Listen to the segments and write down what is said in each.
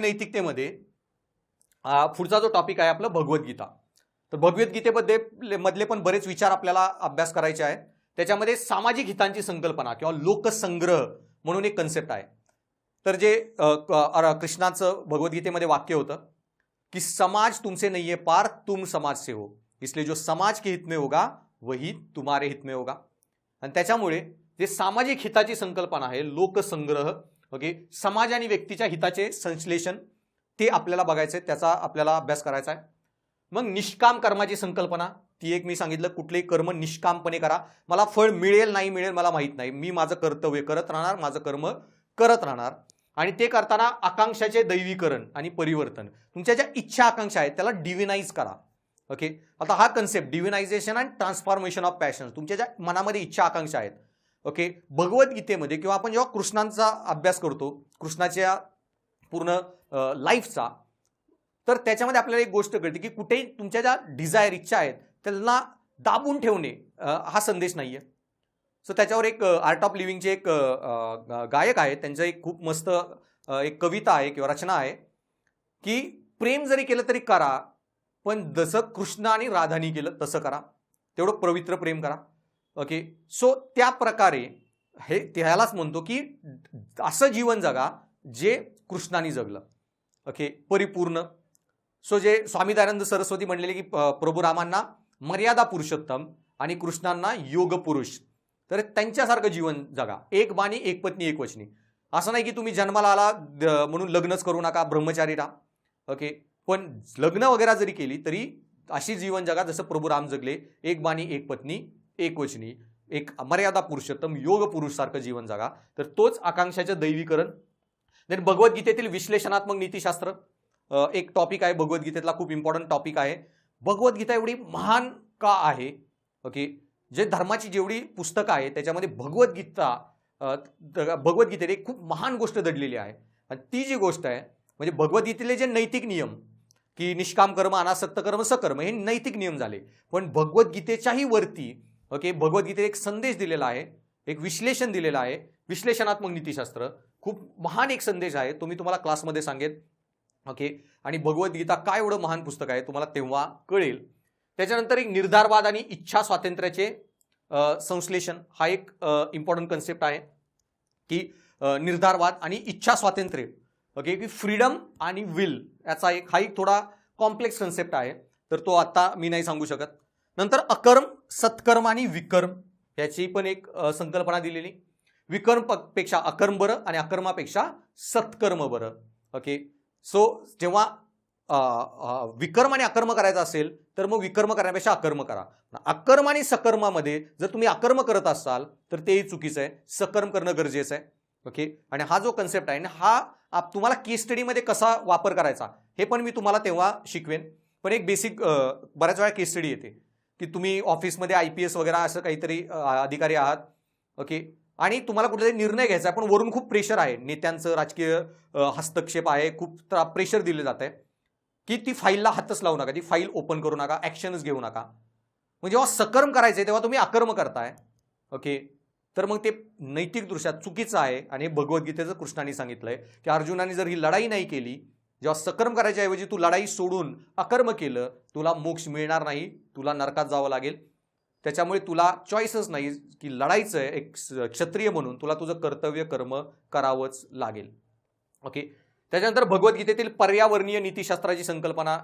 नैतिकतेमध्ये पुढचा जो टॉपिक आहे आपलं भगवद्गीता. तर भगवद्गीतेमध्ये मधले पण बरेच विचार आपल्याला अभ्यास करायचे आहेत. त्याच्यामध्ये सामाजिक हितांची संकल्पना किंवा लोकसंग्रह म्हणून एक कन्सेप्ट आहे. तर जे कृष्णाचं भगवद्गीतेमध्ये वाक्य होतं कि समाज तुमसे नहीं है पार तुम समाज से हो. इसलिए जो समाज के हित में होगा वही तुम्हारे हित में होगा. आणि त्याच्यामुळे जे सामाजिक हिताची संकल्पना आहे लोकसंग्रह ओके? समाज आणि व्यक्तीच्या हिताचे संश्लेषण ते आपल्याला बघायचं आहे त्याचा आपल्याला अभ्यास करायचा आहे मग निष्काम कर्माची संकल्पना ती एक मी सांगितलं कुठलेही कर्म निष्कामपणे करा. मला फळ मिळेल नाही मिळेल मला माहीत नाही. मी माझं कर्तव्य करत राहणार माझं कर्म करत राहणार. आणि ते करताना आकांक्षाचे दैवीकरण आणि परिवर्तन. तुमच्या ज्या इच्छा आकांक्षा आहेत त्याला डिव्हिनाईज करा. ओके? आता हा concept divinization and transformation of passion तुमच्या ज्या मनामध्ये इच्छा आकांक्षा आहेत ओके? भगवद्गीतेमध्ये किंवा आपण जेव्हा कृष्णांचा अभ्यास करतो कृष्णाच्या पूर्ण लाईफचा तर त्याच्यामध्ये आपल्याला एक गोष्ट कळते की कुठेही तुमच्या ज्या डिझायर इच्छा आहेत त्यांना दाबून ठेवणे हा संदेश नाही आहे सो त्याच्यावर एक आर्ट ऑफ लिव्हिंगचे एक गायक आहेत त्यांचं एक खूप मस्त एक कविता आहे किंवा रचना आहे की प्रेम जरी केलं तरी करा पण जसं कृष्ण आणि राधानी केलं तसं करा. तेवढं पवित्र प्रेम करा. ओके सो त्या प्रकारे हे त्यालाच म्हणतो की असं जीवन जगा जे कृष्णाने जगलं. ओके परिपूर्ण. सो जे स्वामी दयानंद सरस्वती म्हणलेले की प- प्रभू रामांना मर्यादा पुरुषोत्तम आणि कृष्णांना योग पुरुष. तर त्यांच्यासारखं जीवन जगा. एक बाणी एक पत्नी एक वचनी. असं नाही की तुम्ही जन्माला आला द- म्हणून लग्नच करू नका ब्रह्मचारी राहा. ओके पण लग्न वगैरे जरी केली तरी अशी जीवन जगा जसं प्रभू राम जगले एक बाणी एक पत्नी एक वचनी एक मर्यादा पुरुषोत्तम योग पुरुषसारखं जीवन जगा. तर तोच आकांक्षाचं दैवीकरण. देन भगवद्गीतेतील विश्लेषणात्मक नीतिशास्त्र एक टॉपिक आहे. भगवद्गीतेतला खूप इम्पॉर्टंट टॉपिक आहे. भगवद्गीता एवढी महान का आहे? ओके जे धर्माची जेवढी पुस्तकं आहे त्याच्यामध्ये भगवद्गीता भगवद्गीतेने भगवद्गीतेत एक खूप महान गोष्ट दडलेली आहे. आणि ती जी गोष्ट आहे म्हणजे भगवद्गीतेले जे नैतिक नियम की निष्काम कर्म अनासक्त कर्म सकर्म हे नैतिक नियम झाले. पण भगवद्गीतेच्याही वरती ओके भगवद्गीतेत एक संदेश दिलेला आहे एक विश्लेषण दिलेलं आहे. विश्लेषणात्मक नीतिशास्त्र. खूप महान एक संदेश आहे तो मी तुम्हाला क्लासमध्ये सांगेन. ओके आणि भगवद्गीता काय एवढं महान पुस्तक आहे तुम्हाला तेव्हा कळेल. त्याच्यानंतर एक निर्धारवाद आणि इच्छा स्वातंत्र्याचे संश्लेषण. हा एक इम्पॉर्टंट कन्सेप्ट आहे की निर्धारवाद आणि इच्छा स्वातंत्र्य. ओके की फ्रीडम आणि विल याचा एक हा एक थोडा कॉम्प्लेक्स कन्सेप्ट आहे. तर तो आत्ता मी नाही सांगू शकत. नंतर अकर्म सत्कर्म आणि विकर्म याची पण एक संकल्पना दिलेली. विकर्मपेक्षा अकर्म बरं आणि अकर्मापेक्षा सत्कर्म बरं. ओके? सो जेव्हा विकर्म आणि अकर्म करायचं असेल तर मग विकर्म करण्यापेक्षा अकर्म करा. अकर्म आणि सकर्मामध्ये जर तुम्ही अकर्म करत असाल तर तेही चुकीचं आहे. सकर्म करणं गरजेचं आहे. ओके? आणि हा जो कन्सेप्ट आहे ना हा आप तुम्हाला केस स्टडीमध्ये कसा वापर करायचा हे पण मी तुम्हाला तेव्हा शिकवेन. पण एक बेसिक बऱ्याच वेळा केस स्टडी येते. की तुम्ही ऑफिसमध्ये आय पी एस वगैरे असं काहीतरी अधिकारी आहात ओके? आणि तुम्हाला कुठेतरी निर्णय घ्यायचा आहे पण वरून खूप प्रेशर आहे. नेत्यांचं राजकीय हस्तक्षेप आहे खूप प्रेशर दिले जात आहे की ती फाईलला हातच लावू नका ती फाईल ओपन करू नका ॲक्शनच घेऊ नका. मग जेव्हा सकर्म करायचं आहे तेव्हा तुम्ही अकर्म करताय ओके? तर मग ते नैतिकदृष्ट्या चुकीचं आहे. आणि हे भगवद्गीतेचं कृष्णाने सांगितलं आहे की अर्जुनाने जर ही लढाई नाही केली जेव्हा सकर्म करायच्या ऐवजी तू लढाई सोडून अकर्म केलं तुला मोक्ष मिळणार नाही तुला नरकात जावं लागेल. त्याच्यामुळे तुला चॉईसच नाही की लढाईचं आहे एक क्षत्रिय म्हणून तुला तुझं कर्तव्य कर्म करावंच लागेल. ओके त्याच्यानंतर भगवद्गीतेतील पर्यावरणीय नीतिशास्त्राची संकल्पना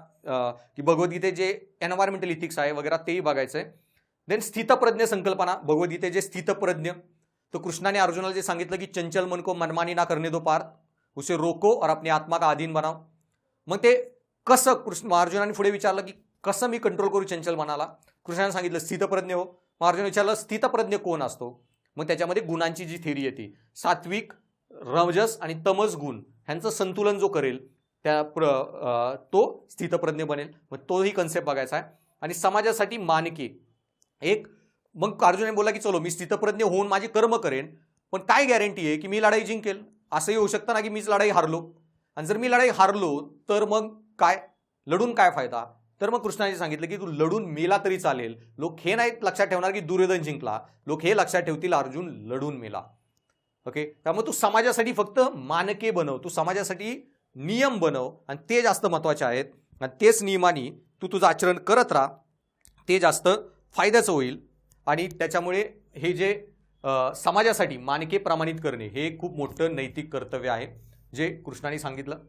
की भगवद्गीते जे एन्व्हायरमेंटल इथिक्स आहे वगैरे तेही बघायचं आहे देन स्थितप्रज्ञ संकल्पना भगवद्गीते जे स्थितप्रज्ञ तर कृष्णाने अर्जुनाला जे सांगितलं की चंचल मन को मनमानी ना करणे दो पार उसे रोको और अपने आत्मा का अधीन बनाव मग ते कसं कृष्ण अर्जुनाने पुढे विचारलं की कसं मी कंट्रोल करू चंचल मनाला? कृष्णाने सांगितलं स्थितप्रज्ञ हो. महार्जुन विचारलं स्थितप्रज्ञ कोण असतो? मग त्याच्यामध्ये गुणांची जी थेरी येते सात्विक रजस आणि तमस गुण ह्यांचं संतुलन जो करेल त्या प्र तो स्थितप्रज्ञ बनेल. मग तोही कन्सेप्ट बघायचा आहे. आणि समाजासाठी मानके. एक मग अर्जुनाने बोला की चलो मी स्थितप्रज्ञ होऊन माझी कर्म करेन पण काय गॅरंटी आहे की मी लढाई जिंकेल? असंही होऊ शकतं ना की मीच लढाई हारलो. आणि जर मी लढाई हारलो तर मग काय? लढून काय फायदा? तर मग कृष्णाने सांगितलं की तू लढून मेला तरी चालेल. लोक हे नाही लक्षात ठेवणार की दुर्योधन जिंकला. लोक हे लक्षात ठेवतील अर्जुन लढून मेला. ओके त्यामुळे तू समाजासाठी फक्त मानके बनव. तू समाजासाठी नियम बनव. आणि ते जास्त महत्त्वाचे आहेत. आणि तेच नियमाने तू तुझं आचरण करत राहा. ते जास्त फायद्याचं होईल. आणि त्याच्यामुळे हे जे समाजासाठी मानके प्रमाणित करणे हे खूप मोठं नैतिक कर्तव्य आहे जे कृष्णाने सांगितलं.